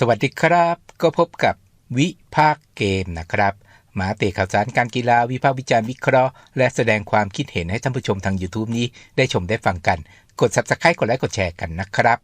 สวัสดีครับ ก็พบกับวิภาคเกมนะครับ มาเตะข่าวสารการกีฬาวิพากษ์วิจารณ์วิเคราะห์ และแสดงความคิดเห็นให้ท่านผู้ชมทาง YouTube นี้ได้ชมได้ฟังกัน กด Subscribe กดไลค์กดแชร์กันนะครับ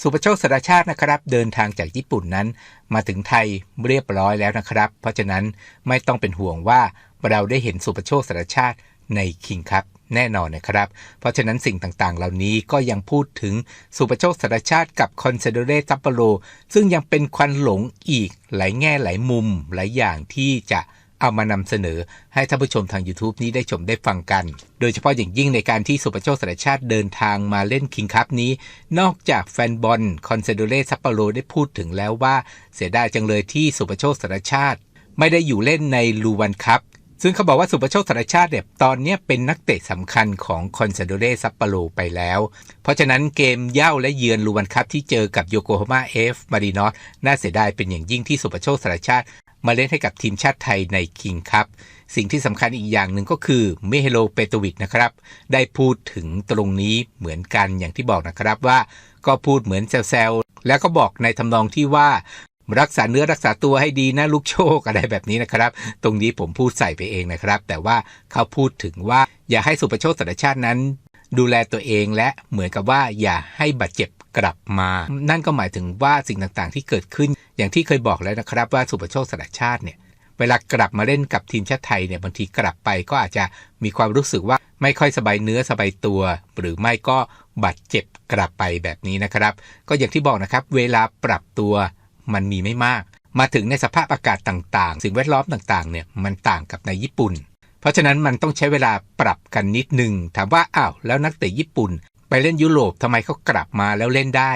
สุประโชคสารชาตินะครับ เดินทางจากญี่ปุ่นนั้น มาถึงไทยเรียบร้อยแล้วนะครับ เพราะฉะนั้นไม่ต้องเป็นห่วงว่าเราได้เห็นสุประโชคสารชาติในคิงครับ แน่นอนนะครับ เพราะฉะนั้นสิ่งต่างๆ เหล่านี้ก็ยังพูดถึงสุประโชคสารชาติกับคอนเซเดเรซัปโปโรซึ่งยังเป็นควันหลงอีกหลายแง่หลายมุมหลายอย่างที่จะเอามานำเสนอให้ท่านผู้ชมทาง YouTube นี้ได้ชมได้ฟังกัน โดยเฉพาะอย่างยิ่งในการที่สุประโชคสารชาติเดินทางมาเล่นคิงคัพนี้ นอกจากแฟนบอลคอนเซเดเรซัปโปโรได้พูดถึงแล้วว่า เสียดายจังเลยที่สุประโชคสารชาติ ไม่ได้อยู่เล่นในลูวันคัพ ซึ่งเขาบอกว่าสุประโชคสารชาติเนี่ยตอนนี้เป็นนักเตะสำคัญของคอนซาโดเรซัปโปโรไปแล้ว เพราะฉะนั้นเกมเย่าและเยือนลูวันคัพที่เจอกับโยโกฮาม่าเอฟมารีนอสน่าเสียดายเป็นอย่างยิ่งที่สุประโชคสารชาติ มาเล่นให้กับทีมชาติไทยในคิงคัพสิ่งที่สำคัญอีกอย่างหนึ่งก็คือเมเฮโลเปโตวิดนะครับ ได้พูดถึงตรงนี้เหมือนกันอย่างที่บอกนะครับว่าก็พูดเหมือนแซวๆแล้วก็บอกในทำนองที่ว่า รักษาเนื้อรักษาตัวให้ดีนะลูกโชคอะไรแบบนี้นะครับ ตรงนี้ผมพูดใส่ไปเองนะครับ แต่ว่าเขาพูดถึงว่าอย่าให้สุประโชคสัญชาตินั้น ดูแลตัวเองและเหมือนกับว่าอย่าให้บาดเจ็บกลับมา นั่นก็หมายถึงว่าสิ่งต่างๆ ที่เกิดขึ้น อย่างที่เคยบอกแล้วนะครับ ว่าสุประโชคสัญชาติเนี่ยเวลากลับมาเล่นกับทีมชาติไทยเนี่ยบางทีกลับไปก็อาจจะมีความรู้สึกว่าไม่ค่อยสบายเนื้อสบายตัว หรือไม่ก็บาดเจ็บกลับไปแบบนี้นะครับ ก็อย่างที่บอกนะครับ เวลาปรับตัว มันมีไม่มาก มาถึงในสภาพอากาศต่างๆ สิ่งแวดล้อมต่างๆเนี่ยมันต่างกับในญี่ปุ่น เพราะฉะนั้นมันต้องใช้เวลาปรับกันนิดนึง ถามว่าอ้าวแล้วนักเตะญี่ปุ่น ไปเล่นยุโรปทำไมเขากลับมาแล้วเล่นได้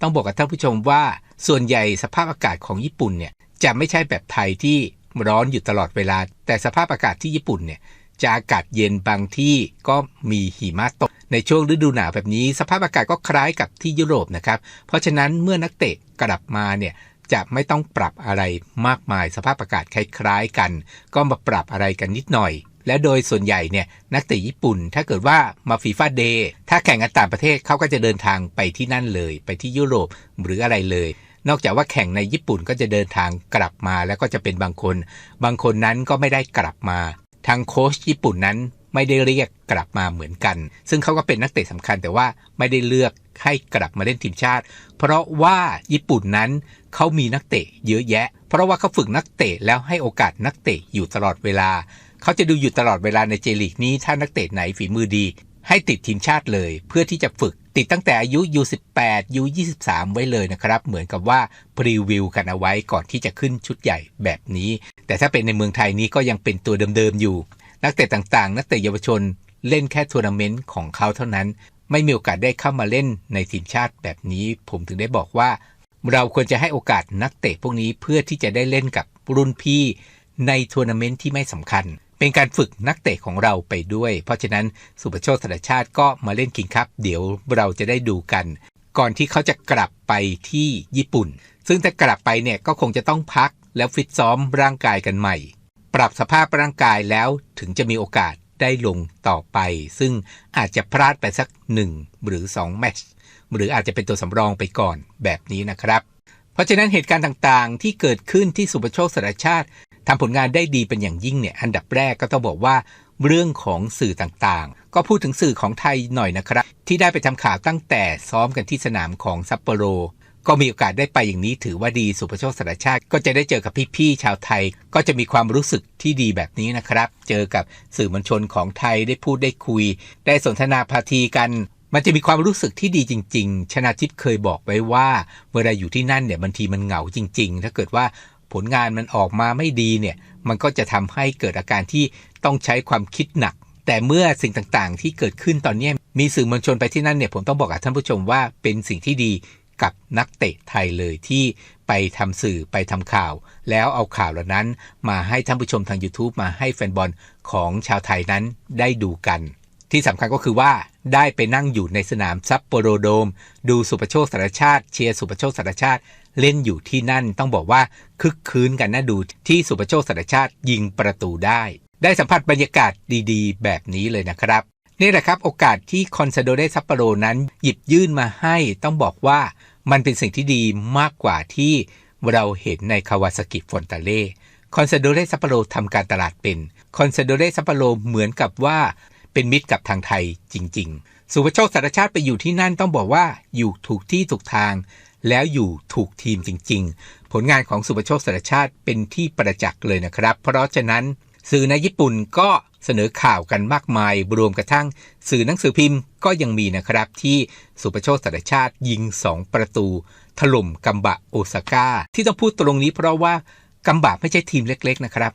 ต้องบอกกับท่านผู้ชมว่าส่วนใหญ่สภาพอากาศของญี่ปุ่นเนี่ยจะไม่ใช่แบบไทยที่ร้อนอยู่ตลอดเวลา แต่สภาพอากาศที่ญี่ปุ่นเนี่ยจะอากาศเย็นบางที่ก็มีหิมะตก ในช่วงฤดูหนาวแบบนี้ สภาพอากาศก็คล้ายกับที่ยุโรปนะครับ เพราะฉะนั้นเมื่อนักเตะกลับมาเนี่ย จะไม่ต้องปรับอะไรมากมายสภาพอากาศคล้ายๆกัน ก็มาปรับอะไรกันนิดหน่อย และโดยส่วนใหญ่เนี่ยนักเตะญี่ปุ่นถ้าเกิดว่ามาฟีฟ่าเดย์ถ้าแข่งกันต่างประเทศเขาก็จะเดินทางไปที่นั่นเลย ไปที่ยุโรปหรืออะไรเลยนอกจากว่าแข่งในญี่ปุ่นก็จะเดินทางกลับมาแล้วก็จะเป็นบางคน บางคนนั้นก็ไม่ได้กลับมา ทางโค้ชญี่ปุ่นนั้น ไม่ได้เรียกกลับมาเหมือนกัน ซึ่งเขาก็เป็นนักเตะสำคัญแต่ว่าไม่ได้เลือกให้กลับมาเล่นทีมชาติ เพราะว่าญี่ปุ่นนั้นเขามีนักเตะเยอะแยะ เพราะว่าเขาฝึกนักเตะแล้วให้โอกาสนักเตะอยู่ตลอดเวลา เขาจะดูอยู่ตลอดเวลาในเจลีกนี้ถ้านักเตะไหนฝีมือดี ให้ติดทีมชาติเลย เพื่อที่จะฝึกติดตั้งแต่อายุ U18 U23 ไว้เลยนะครับ เหมือนกับว่าพรีวิวกันเอาไว้ก่อนที่จะขึ้นชุดใหญ่แบบนี้ แต่ถ้าเป็นในเมืองไทยนี้ก็ยังเป็นตัวเดิมๆอยู่ นักเตะต่างๆ นักเตะเยาวชนเล่นแค่ทัวร์นาเมนต์ของเขาเท่านั้น ไม่มีโอกาสได้เข้ามาเล่นในทีมชาติแบบนี้ ผมถึงได้บอกว่า เราควรจะให้โอกาสนักเตะพวกนี้เพื่อที่จะได้เล่นกับรุ่นพี่ ในทัวร์นาเมนต์ที่ไม่สำคัญ เป็นการฝึกนักเตะของเราไปด้วย เพราะฉะนั้นสุประโชคธนชาติก็มาเล่นคิงคัพเดี๋ยวเราจะได้ดูกัน ก่อนที่เขาจะกลับไปที่ญี่ปุ่น ซึ่งถ้ากลับไปเนี่ยก็คงจะต้องพักแล้วฟิตซ้อมร่างกายกันใหม่ ปรับสภาพร่างกายแล้วถึงจะมีโอกาสได้ลงต่อไป ซึ่งอาจจะพลาดไปสัก 1 หรือ 2 แมตช์หรืออาจจะเป็นตัวสำรองไปก่อนแบบนี้นะครับ เพราะฉะนั้นเหตุการณ์ต่างๆ ที่เกิดขึ้นที่สุประโชคสารชาติทำผลงานได้ดีเป็นอย่างยิ่งเนี่ยอันดับแรกก็ต้องบอกว่าเรื่องของสื่อต่างๆ ก็พูดถึงสื่อของไทยหน่อยนะครับ ที่ได้ไปทำข่าวตั้งแต่ซ้อมกันที่สนามของซัปโปโร ก็มีโอกาสได้ไปอย่างนี้ถือว่าดีสุประโชคสารชาติ ก็จะได้เจอกับพี่ๆชาวไทย ก็จะมีความรู้สึกที่ดีแบบนี้นะครับ เจอกับสื่อมวลชนของไทยได้พูดได้คุย ได้สนทนาพาทีกันมันจะมีความรู้สึกที่ดีจริง ๆ ชนาทิพย์เคยบอกไว้ว่า เวลาอยู่ที่นั่นเนี่ยบางทีมันเหงาจริง ๆ ถ้าเกิดว่าผลงานมันออกมาไม่ดีเนี่ย มันก็จะทำให้เกิดอาการที่ต้องใช้ความคิดหนัก แต่เมื่อสิ่งต่างๆ ที่เกิดขึ้นตอนนี้มีสื่อมวลชนไปที่นั่นเนี่ยผมต้องบอกกับท่านผู้ชมว่าเป็นสิ่งที่ดี กับนักเตะไทยเลยที่ไปทำสื่อไปทำข่าว แล้วเอาข่าวเหล่านั้นมาให้ท่านผู้ชมทาง YouTube มาให้แฟนบอลของชาวไทยนั้นได้ดูกัน ที่สำคัญก็คือว่าได้ไปนั่งอยู่ในสนามซับโปโรโดม ดูสุประโชคสารชาติเชียร์สุประโชคสารชาติเล่นอยู่ที่นั่นต้องบอกว่าคึกคืนกันน่าดูที่สุประโชคสารชาติยิงประตูได้ ได้สัมผัสบรรยากาศดีๆ แบบนี้เลยนะครับนี่แหละครับ โอกาสที่คอนซาโดเดซัปโปโรนั้นหยิบยื่นมาให้ต้องบอกว่า มันเป็นสิ่งที่ดีมากกว่าที่เราเห็นในคาวาซากิฟอนตาเล่คอนซาโดเรซัปโปโรทำการตลาดเป็นคอนซาโดเรซัปโปโรเหมือนกับว่าเป็นมิตรกับทางไทยจริง ๆ สุภโชคสารชาติไปอยู่ที่นั่นต้องบอกว่าอยู่ถูกที่ถูกทาง แล้วอยู่ถูกทีมจริง ๆ ผลงานของสุภโชคสารชาติเป็นที่ประจักษ์เลยนะครับ เพราะฉะนั้นสื่อในญี่ปุ่นก็ เสนอข่าวกันมากมาย รวมกระทั่งสื่อหนังสือพิมพ์ก็ยังมีนะครับที่สุภโชคสารชาติยิง 2 ประตู ถล่มกัมบะโอซาก้า ที่ต้องพูดตรงนี้เพราะว่ากัมบะไม่ใช่ทีมเล็กๆนะครับ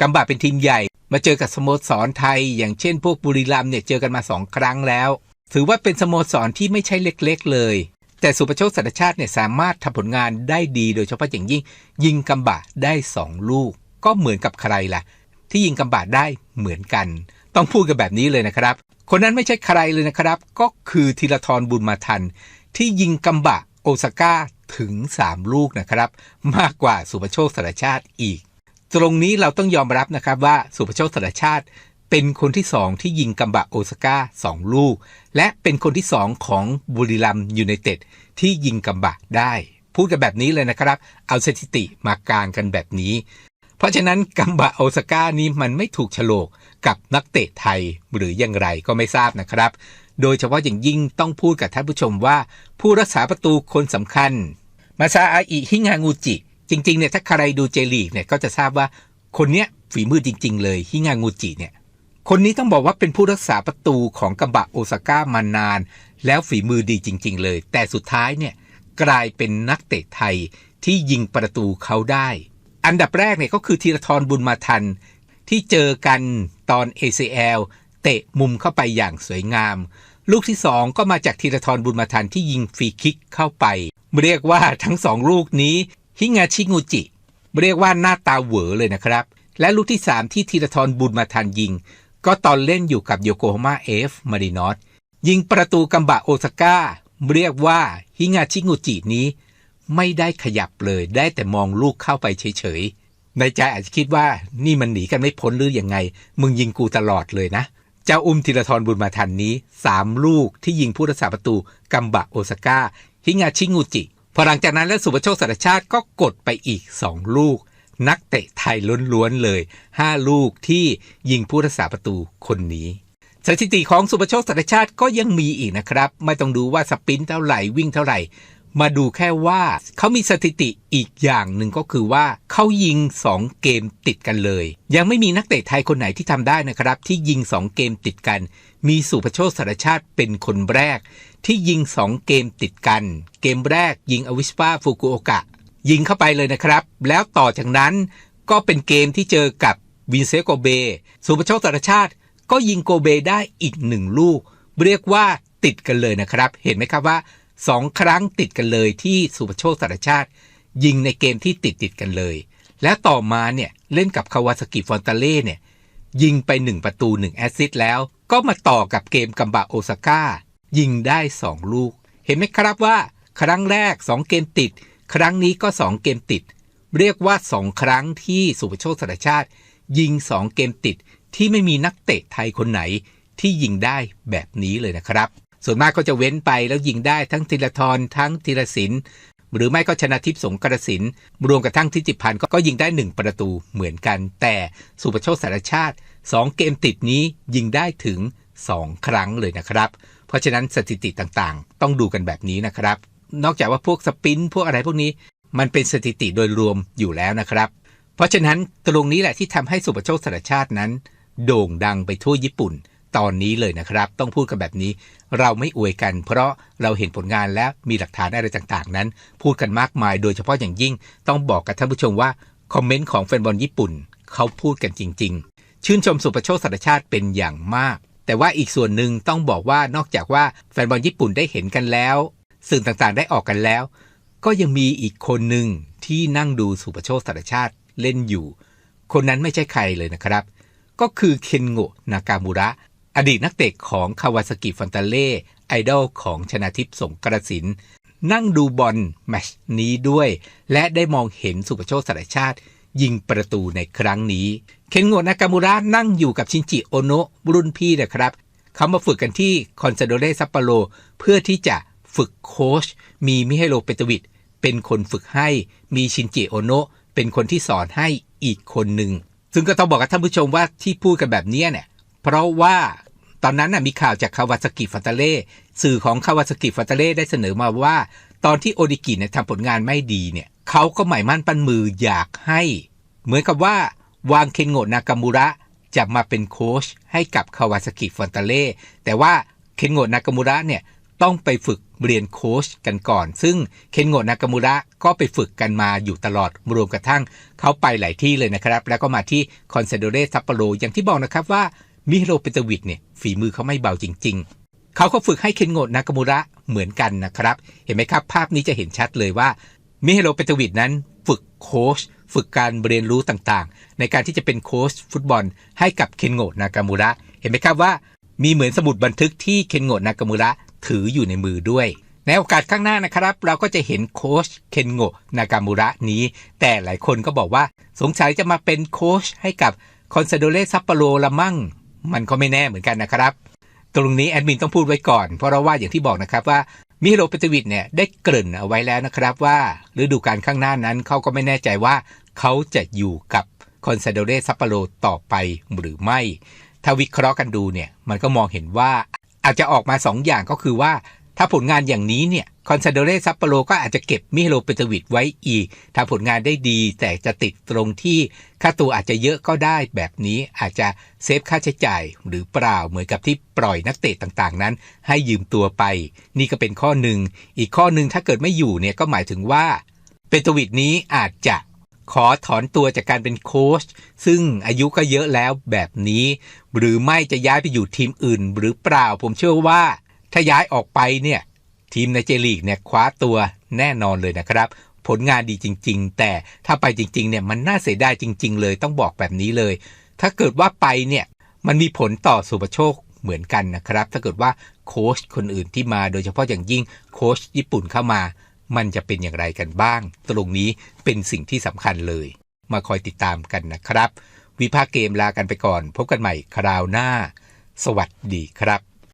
กัมบะเป็นทีมใหญ่มาเจอกับสโมสรไทย อย่างเช่นพวกบุรีรัมเนี่ยเจอกันมาสองครั้งแล้ว ถือว่าเป็นสโมสรที่ไม่ใช่เล็กๆ เลย แต่สุประโชคสัตชาติเนี่ยสามารถทำผลงานได้ดีโดยเฉพาะอย่างยิ่ง ยิงกัมบะได้ 2 ลูก ก็เหมือนกับใครล่ะ ที่ยิงกัมบะได้ เหมือนกัน ต้องพูดกันแบบนี้เลยนะครับ คนนั้นไม่ใช่ใครเลยนะครับ ก็คือธีรทรบุญมาทัน ที่ยิงกัมบะโอซาก้าถึง 3 ลูกนะครับ มากกว่าสุปโชคสัตชาติอีก ตรงนี้เราต้องยอมรับนะครับว่าสุภโชคสารชาติเป็นคนที่สองที่ยิงกัมบะโอซาก้าสองลูก และเป็นคนที่สองของบุรีรัมยูไนเต็ดที่ยิงกัมบะได้ พูดกันแบบนี้เลยนะครับ เอาสถิติมากางกันแบบนี้ ราะฉะนั้นกัมบะโอซาก้านี้มันไม่ถูกฉลกกับนักเตะไทยหรือยังไรก็ไม่ทราบนะครับ โดยเฉพาะอย่างยิ่งต้องพูดกับท่านผู้ชมว่า ผู้รักษาประตูคนสำคัญ มาซาอาอิฮิงางูจิ จริงๆเนี่ยถ้าใครดูเจลีกเนี่ยก็จะทราบว่าคนเนี้ยฝีมือจริง ๆ เลยฮิงางูจิเนี่ยคนนี้ต้องบอกว่าเป็นผู้รักษาประตูของกบะโอซาก้ามานาน แล้วฝีมือดีจริง ๆ เลย แต่สุดท้ายเนี่ยกลายเป็นนักเตะไทยที่ยิงประตูเขาได้ อันดับแรกเนี่ยก็คือธีรทรบุญมาทัน ที่เจอกันตอน ACL เตะมุมเข้าไปอย่างสวยงาม ลูกที่สองก็มาจากธีรทรบุญมาทันที่ยิงฟรีคิกเข้าไป เรียกว่าทั้งสองลูกนี้ฮิงาชิงูจิ เรียกว่าหน้าตาเหวอเลยนะครับ และลูกที่3ที่ธีรทรบุญมาทันยิง ก็ตอนเล่นอยู่กับโยโกฮาม่าเอฟมารินอสยิงประตูกัมบะโอซาก้าเรียกว่าฮิงาชิงูจินี้ ไม่ได้ขยับเลย ได้แต่มองลูกเข้าไปเฉยๆ ในใจอาจจะคิดว่านี่มันหนีกันไม่พ้นหรืออยังไง มึงยิงกูตลอดเลยนะ เจ้าอุ้มธีรทรบุญมาทันนี้3ลูกที่ยิงผู้รักษาประตูกัมบะโอซาก้า ฮิงาชิงูจิ พอหลังจากนั้นแล้วสุภโชคสารชาติก็กดไปอีก2ลูก นักเตะไทยล้วนๆเลย5ลูกที่ยิงผู้รักษาประตูคนนี้สถิติของสุภโชคสารชาติก็ยังมีอีกนะครับ ไม่ต้องดูว่าสปินเท่าไหร่วิ่งเท่าไหร่ มาดูแค่ว่าเขามีสถิติอีกอย่างหนึ่งก็คือว่าเขายิง 2 เกมติดกันเลย ยังไม่มีนักเตะไทยคนไหนที่ทำได้นะครับ ที่ยิง 2 เกมติดกัน มีสุภโชคสารชาติเป็นคนแรก ที่ยิง 2 เกมติดกัน เกมแรกยิงอวิสปาฟุกุโอกะ ยิงเข้าไปเลยนะครับ แล้วต่อจากนั้นก็เป็นเกมที่เจอกับวินเซโกเบสุภโชคสารชาติ ก็ยิงโกเบได้อีกหนึ่งลูก เรียกว่าติดกันเลยนะครับ เห็นไหมครับว่า 2ครั้งติดกันเลยที่สุภโชคสารชาติ ยิงในเกมที่ติดติดกันเลย และต่อมาเนี่ยเล่นกับคาวาสกิฟอนตาเล่เนี่ยยิงไป 1 ประตู 1 แอสซิสต์แล้ว ก็มาต่อกับเกมกัมบะโอซาก้า ยิงได้ 2 ลูก เห็นไหมครับว่า ครั้งแรก 2 เกมติด ครั้งนี้ก็ 2 เกมติด เรียกว่า 2 ครั้งที่สุภโชคสารชาติ ยิง 2 เกมติดที่ไม่มีนักเตะไทยคนไหนที่ยิงได้แบบนี้เลยนะครับ ส่วนมากก็จะเว้นไปแล้วยิงได้ทั้งธีรทรทั้งธีรศิลป์หรือไม่ก็ชนะทิพย์สงกระสินรวมกับทั้งทิติพันธ์ก็ยิงได้ 1 ประตูเหมือนกัน แต่สุภโชคสารชาติ 2 เกมติดนี้ยิงได้ถึง 2 ครั้งเลยนะครับ เพราะฉะนั้นสถิติต่างๆ ต้องดูกันแบบนี้นะครับ นอกจากว่าพวกสปินพวกอะไรพวกนี้ มันเป็นสถิติโดยรวมอยู่แล้วนะครับ เพราะฉะนั้นตรงนี้แหละที่ทำให้สุปโชคสารชาตินั้น โด่งดังไปทั่วญี่ปุ่น ตอนนี้เลยนะครับ ต้องพูดกันแบบนี้ เราไม่อวยกัน เพราะเราเห็นผลงานแล้วมีหลักฐานอะไรต่างๆ นั้น พูดกันมากมาย โดยเฉพาะอย่างยิ่ง ต้องบอกกับท่านผู้ชมว่า คอมเมนต์ของแฟนบอลญี่ปุ่น เขาพูดกันจริง ๆ ชื่นชมสุปโชคสารชาติเป็นอย่างมาก แต่ว่าอีกส่วนหนึ่งต้องบอกว่านอกจากว่าแฟนบอลญี่ปุ่นได้เห็นกันแล้ว สื่อต่างๆได้ออกกันแล้ว ก็ยังมีอีกคนหนึ่งที่นั่งดูสุปโชคสารชาติเล่นอยู่ คนนั้นไม่ใช่ใครเลยนะครับก็คือเคนโงะนากามูระ อดีตนักเตะของคาวาซากิฟันตาเล่ไอดอลของชนาทิพย์สงกระสิน นั่งดูบอลแมชนี้ด้วย และได้มองเห็นสุปโชคสารชาติ ยิงประตูในครั้งนี้ เคนโงะนากามูระนั่งอยู่กับชินจิโอโนะรุ่นพี่นะครับ เขามาฝึกกันที่คอนซาโดเรซัปโปโรเพื่อที่จะฝึกโค้ชมีมิเฮโลเปตวิดเป็นคนฝึกให้มีชินจิโอโนะเป็นคนที่สอนให้อีกคนหนึ่ง ซึ่งก็ต้องบอกกับท่านผู้ชมว่าที่พูดกันแบบนี้เนี่ยเพราะว่า ตอนนั้นนะมีข่าวจากคาวาซกิฟัตเล่สื่อของคาวาซกิฟัตเล่ได้เสนอมาว่า ตอนที่โอดิกิเนี่ยทำผลงานไม่ดีเนี่ยเขาก็หมายมั่นปั้นมืออยากให้ เหมือนกับว่าวางเคนโงะนากามูระจะมาเป็นโค้ชให้กับคาวาซกิฟันตาเล่แต่ว่าเคนโงะนากามูระเนี่ยต้องไปฝึกเรียนโค้ชกันก่อน ซึ่งเคนโงะนากามูระก็ไปฝึกกันมาอยู่ตลอดรวมกระทั่งเขาไปหลายที่เลยนะครับ แล้วก็มาที่คอนเซโดเรซัปโปโรอย่างที่บอกนะครับว่า มิฮิโรเปตวิดเนี่ยฝีมือเขาไม่เบาจริง ๆ เขาก็ฝึกให้เคนโงะนากามูระเหมือนกันนะครับ เห็นไหมครับ ภาพนี้จะเห็นชัดเลยว่ามิฮิโรเปตวิดนั้นฝึกโค้ชฝึกการเรียนรู้ต่างๆ ในการที่จะเป็นโค้ชฟุตบอลให้กับเคนโงะนากามูระ เห็นไหมครับว่า มีเหมือนสมุดบันทึกที่เคนโงะนากามูระถืออยู่ในมือด้วยในโอกาสข้างหน้านะครับ เราก็จะเห็นโค้ชเคนโงะนากามูระนี้ แต่หลายคนก็บอกว่าสงสัยจะมาเป็นโค้ชให้กับคอนซาโดเลซัปโปโรละมั่ง มันก็ไม่แน่เหมือนกันนะครับ ตรงนี้แอดมินต้องพูดไว้ก่อน เพราะเราว่าอย่างที่บอกนะครับว่ามิโรเปตวิดเนี่ยได้เกริ่นเอาไว้แล้วนะครับว่าฤดูกาลข้างหน้านั้นเขาก็ไม่แน่ใจว่าเขาจะอยู่กับคอนซาโดเรซัปโปโรต่อไปหรือไม่ ถ้าวิเคราะห์กันดูเนี่ยมันก็มองเห็นว่าอาจจะออกมา2ออย่างก็คือว่า ถ้าผลงานอย่างนี้เนี่ย คอนซาโดเรซัปโปโรก็อาจจะเก็บมิฮิโรเปตวิดไว้อีกถ้าผลงานได้ดี แต่จะติดตรงที่ค่าตัวอาจจะเยอะก็ได้แบบนี้อาจจะเซฟค่าใช้จ่ายหรือเปล่าเหมือนกับที่ปล่อยนักเตะต่างๆ นั้น ให้ยืมตัวไป นี่ก็เป็นข้อหนึ่ง อีกข้อหนึ่งถ้าเกิดไม่อยู่เนี่ยก็หมายถึงว่าเปตวิดนี้อาจจะขอถอนตัวจากการเป็นโค้ชซึ่งอายุก็เยอะแล้วแบบนี้ หรือไม่จะย้ายไปอยู่ทีมอื่น หรือเปล่าผมเชื่อว่า ถ้าย้ายออกไปเนี่ย ทีมในเจลีกเนี่ยคว้าตัวแน่นอนเลยนะครับ ผลงานดีจริง ๆ แต่ถ้าไปจริงๆเนี่ยมันน่าเสียดายจริง ๆ เลยต้องบอกแบบนี้เลย ถ้าเกิดว่าไปเนี่ยมันมีผลต่อสุภโชคเหมือนกันนะครับ ถ้าเกิดว่าโค้ชคนอื่นที่มาโดยเฉพาะอย่างยิ่งโค้ชญี่ปุ่นเข้ามา มันจะเป็นอย่างไรกันบ้าง ตรงนี้เป็นสิ่งที่สำคัญเลย มาคอยติดตามกันนะครับ วิภาคเกมลากันไปก่อน พบกันใหม่คราวหน้า สวัสดีครับ